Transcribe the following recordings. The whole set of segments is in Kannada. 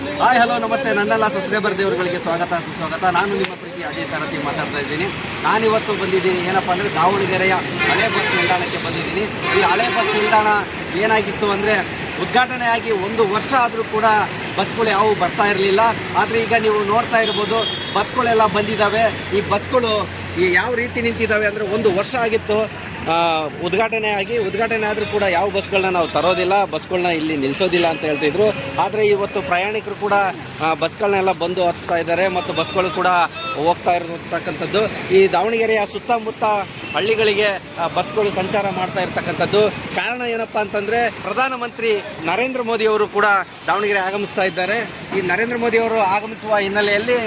ಹಾಯ್ ಹಲೋ ನಮಸ್ತೆ. ನನ್ನೆಲ್ಲ ಸಬ್ಸ್ಕ್ರೈಬರ್ ದೇವರುಗಳಿಗೆ ಸ್ವಾಗತ, ಸುಸ್ವಾಗತ. ನಾನು ನಿಮ್ಮ ಪ್ರೀತಿ ಅಜಯ್ ಸಾರಥಿ ಮಾತಾಡ್ತಾ ಇದ್ದೀನಿ. ನಾನಿವತ್ತು ಬಂದಿದ್ದೀನಿ, ಏನಪ್ಪ ಅಂದರೆ ದಾವಣಗೆರೆಯ ಹಳೆ ಬಸ್ ನಿಲ್ದಾಣಕ್ಕೆ ಬಂದಿದ್ದೀನಿ. ಈ ಹಳೆ ಬಸ್ ನಿಲ್ದಾಣ ಏನಾಗಿತ್ತು ಅಂದರೆ ಉದ್ಘಾಟನೆಯಾಗಿ ಒಂದು ವರ್ಷ ಆದರೂ ಕೂಡ ಬಸ್ಗಳು ಯಾವುವು ಬರ್ತಾ ಇರಲಿಲ್ಲ. ಆದರೆ ಈಗ ನೀವು ನೋಡ್ತಾ ಇರ್ಬೋದು, ಬಸ್ಗಳೆಲ್ಲ ಬಂದಿದ್ದಾವೆ ಈ ಬಸ್ಗಳು ಈ ಯಾವ ರೀತಿ ನಿಂತಿದ್ದಾವೆ ಅಂದರೆ ಒಂದು ವರ್ಷ ಆಗಿತ್ತು. ಉದ್ಘಾಟನೆ ಆಗಿ, ಉದ್ಘಾಟನೆ ಆದರೂ ಕೂಡ ಯಾವ ಬಸ್ಗಳನ್ನ ನಾವು ತರೋದಿಲ್ಲ, ಬಸ್ಗಳನ್ನ ಇಲ್ಲಿ ನಿಲ್ಲಿಸೋದಿಲ್ಲ ಅಂತ ಹೇಳ್ತಿದ್ರು ಆದರೆ ಇವತ್ತು ಪ್ರಯಾಣಿಕರು ಕೂಡ ಬಸ್ಗಳನ್ನೆಲ್ಲ ಬಂದು ಹತ್ತಾ ಇದ್ದಾರೆ ಮತ್ತು ಬಸ್ಗಳು ಕೂಡ ಹೋಗ್ತಾ ಇರತಕ್ಕಂಥದ್ದು. ಈ ದಾವಣಗೆರೆಯ ಸುತ್ತಮುತ್ತ ಹಳ್ಳಿಗಳಿಗೆ ಬಸ್ಗಳು ಸಂಚಾರ ಮಾಡ್ತಾ ಇರ್ತಕ್ಕಂಥದ್ದು. ಕಾರಣ ಏನಪ್ಪ ಅಂತಂದರೆ, ಪ್ರಧಾನಮಂತ್ರಿ ನರೇಂದ್ರ ಮೋದಿಯವರು ಕೂಡ ದಾವಣಗೆರೆ ಆಗಮಿಸ್ತಾ ಇದ್ದಾರೆ. ಈ ನರೇಂದ್ರ ಮೋದಿಯವರು ಆಗಮಿಸುವ ಹಿನ್ನೆಲೆಯಲ್ಲಿ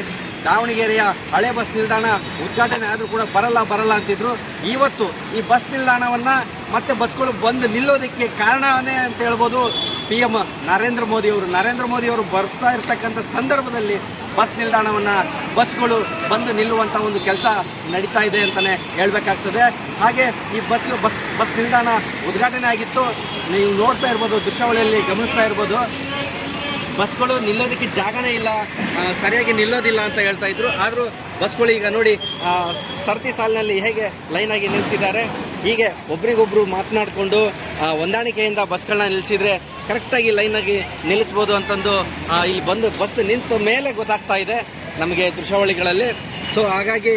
ದಾವಣಗೆರೆಯ ಹಳೆ ಬಸ್ ನಿಲ್ದಾಣ ಉದ್ಘಾಟನೆ ಆದರೂ ಕೂಡ ಬರಲ್ಲ ಬರಲ್ಲ ಅಂತಿದ್ರು. ಇವತ್ತು ಈ ಬಸ್ ನಿಲ್ದಾಣವನ್ನು ಮತ್ತೆ ಬಸ್ಗಳು ಬಂದು ನಿಲ್ಲೋದಕ್ಕೆ ಕಾರಣವೇ ಅಂತ ಹೇಳ್ಬೋದು ಪಿ ಎಂ ನರೇಂದ್ರ ಮೋದಿ ಅವರು. ನರೇಂದ್ರ ಮೋದಿ ಅವರು ಬರ್ತಾ ಇರ್ತಕ್ಕಂಥ ಸಂದರ್ಭದಲ್ಲಿ ಬಸ್ ನಿಲ್ದಾಣವನ್ನು ಬಸ್ಗಳು ಬಂದು ನಿಲ್ಲುವಂಥ ಒಂದು ಕೆಲಸ ನಡೀತಾ ಇದೆ ಅಂತಲೇ ಹೇಳಬೇಕಾಗ್ತದೆ. ಹಾಗೆ ಈ ಬಸ್ ಬಸ್ ಬಸ್ ನಿಲ್ದಾಣ ಉದ್ಘಾಟನೆ ಆಗಿತ್ತು. ನೀವು ನೋಡ್ತಾ ಇರ್ಬೋದು, ದೃಶ್ಯಾವಳಿಯಲ್ಲಿ ಗಮನಿಸ್ತಾ ಇರ್ಬೋದು. ಬಸ್ಗಳು ನಿಲ್ಲೋದಕ್ಕೆ ಜಾಗನೇ ಇಲ್ಲ ಸರಿಯಾಗಿ ನಿಲ್ಲೋದಿಲ್ಲ ಅಂತ ಹೇಳ್ತಾ ಇದ್ರು. ಆದರೂ ಬಸ್ಗಳು ಈಗ ನೋಡಿ ಸರತಿ ಸಾಲಿನಲ್ಲಿ ಹೇಗೆ ಲೈನಾಗಿ ನಿಲ್ಲಿಸಿದ್ದಾರೆ ಹೀಗೆ ಒಬ್ರಿಗೊಬ್ರು ಮಾತನಾಡಿಕೊಂಡು ಹೊಂದಾಣಿಕೆಯಿಂದ ಬಸ್ಗಳನ್ನ ನಿಲ್ಲಿಸಿದ್ರೆ ಕರೆಕ್ಟಾಗಿ ಲೈನಾಗಿ ನಿಲ್ಲಿಸ್ಬೋದು ಅಂತಂದು ಇಲ್ಲಿ ಬಂದು ಬಸ್ ನಿಂತ ಮೇಲೆ ಗೊತ್ತಾಗ್ತಾ ಇದೆ ನಮಗೆ ದೃಶ್ಯಾವಳಿಗಳಲ್ಲಿ. ಸೊ ಹಾಗಾಗಿ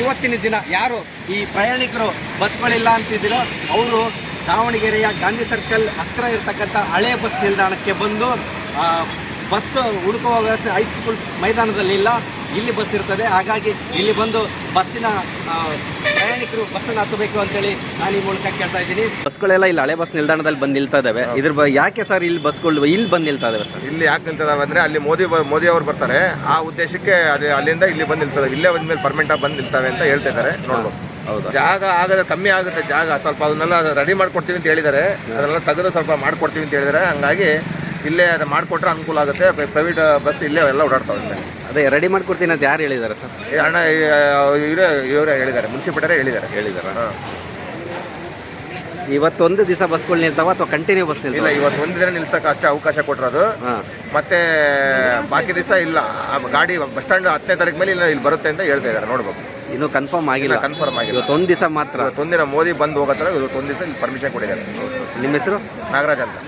ಇವತ್ತಿನ ದಿನ ಯಾರು ಈ ಪ್ರಯಾಣಿಕರು ಬಸ್ಗಳಿಲ್ಲ ಅಂತಿದ್ದೀರೋ, ಅವರು ದಾವಣಗೆರೆಯ ಗಾಂಧಿ ಸರ್ಕಲ್ ಹತ್ತಿರ ಇರತಕ್ಕಂಥ ಹಳೆ ಬಸ್ ನಿಲ್ದಾಣಕ್ಕೆ ಬಂದು ಬಸ್ ಹುಡುಕುವ ವ್ಯವಸ್ಥೆ ಹೈಸ್ಕೂಲ್ ಮೈದಾನದಲ್ಲಿ ಇಲ್ಲ. ಇಲ್ಲಿ ಬಸ್ ಇರ್ತದೆ. ಹಾಗಾಗಿ ಇಲ್ಲಿ ಬಂದು ಬಸ್ಸಿನ ಪ್ರಯಾಣಿಕರು ಬಸ್ಸನ್ನು ಹತ್ತಬೇಕು ಅಂತೇಳಿ ನಾನು ಈ ಮೂಲಕ ಕೇಳ್ತಾ ಇದ್ದೀನಿ. ಬಸ್ಗಳೆಲ್ಲ ಇಲ್ಲಿ ಹಳೆ ಬಸ್ ನಿಲ್ದಾಣದಲ್ಲಿ ಬಂದು ನಿಲ್ತಾ ಇದಾವೆ ಇದ್ರ ಬ- ಯಾಕೆ ಸರ್ ಇಲ್ಲಿ ಬಸ್ಗಳು ಇಲ್ಲಿ ಬಂದು ನಿಲ್ತಾ ಇದಾವೆ ಸರ್? ಇಲ್ಲಿ ಯಾಕೆ ನಿಲ್ತದಾವೆ ಅಂದ್ರೆ ಅಲ್ಲಿ ಮೋದಿ ಬ- ಮೋದಿ ಅವರು ಬರ್ತಾರೆ. ಆ ಉದ್ದೇಶಕ್ಕೆ ಅಲ್ಲಿ ಅಲ್ಲಿಂದ ಇಲ್ಲಿ ಬಂದು ನಿಲ್ತದೆ ಇಲ್ಲೇ ಬಂದ್ಮೇಲೆ ಪರ್ಮನೆಂಟ್ ಆಗಿ ಬಂದು ನಿಲ್ತವೆ ಅಂತ ಹೇಳ್ತಾ ಇದ್ದಾರೆ. ನೋಡ್ಬೋದು. ಹೌದಾ? ಜಾಗ ಆದರೆ ಕಮ್ಮಿ ಆಗುತ್ತೆ ಜಾಗ. ಸ್ವಲ್ಪ ಅದನ್ನೆಲ್ಲ ರೆಡಿ ಮಾಡ್ಕೊಡ್ತೀವಿ ಅಂತ ಹೇಳಿದ್ದಾರೆ. ಅದನ್ನೆಲ್ಲ ತೆಗೆದು ಸ್ವಲ್ಪ ಮಾಡ್ಕೊಡ್ತೀವಿ ಅಂತ ಹೇಳಿದ್ದಾರೆ. ಹಂಗಾಗಿ ಇಲ್ಲೇ ಅದು ಮಾಡಿಕೊಟ್ರೆ ಅನುಕೂಲ ಆಗುತ್ತೆ. ಪ್ರೈವೇಟ್ ಬಸ್ ಇಲ್ಲೇ ಎಲ್ಲ ಓಡಾಡ್ತಾವೆ ಅದೇ ರೆಡಿ ಮಾಡ್ಕೊಡ್ತೀನಿ ಅಂತ ಯಾರು ಹೇಳಿದ್ದಾರೆ ಸರ್? ಹಣ ಅಣ್ಣ ಇವರೇ ಇವರೇ ಹೇಳಿದ್ದಾರೆ. ಮುನ್ಸಿಪಲ್ಟರೇ ಹೇಳಿದ್ದಾರೆ. ಹೇಳಿದ್ದಾರೆ ಹಾಂ. ಇವತ್ತೊಂದು ದಿವಸ ಬಸ್ಗಳು ನಿಲ್ತಾವ ಅಥವಾ ಕಂಟಿನ್ಯೂ ಬಸ್ ಇಲ್ಲ ಇವತ್ತು ಒಂದು ದಿನ ನಿಲ್ಸಕ್ಕೆ ಅಷ್ಟೇ ಅವಕಾಶ ಕೊಟ್ಟಿರೋದು ಮತ್ತೆ ಬಾಕಿ ದಿವಸ ಇಲ್ಲ. ಆ ಗಾಡಿ ಬಸ್ ಸ್ಟ್ಯಾಂಡ್ ಹತ್ತನೇ ತಾರೀಕು ಮೇಲೆ ಇಲ್ಲ ಇಲ್ಲಿ ಬರುತ್ತೆ ಅಂತ ಹೇಳ್ತಾ ಇದ್ದಾರೆ. ನೋಡ್ಬೇಕು. ಇನ್ನು ಕನ್ಫರ್ಮ್ ಆಗಿಲ್ಲ. ಕನ್ಫರ್ಮ್ ಆಗಿಲ್ಲ. ಇವತ್ತೊಂದು ದಿವಸ ಮಾತ್ರ. ಇವತ್ತೊಂದಿನ ಮೋದಿ ಬಂದು ಹೋಗತ್ತರ ಇವತ್ತೊಂದು ದಿವಸ ಇಲ್ಲಿ ಪರ್ಮಿಷನ್ ಕೊಟ್ಟಿದ್ದಾರೆ. ನಿಮ್ಮ ಹೆಸರು? ನಾಗರಾಜ್ ಅಂತ.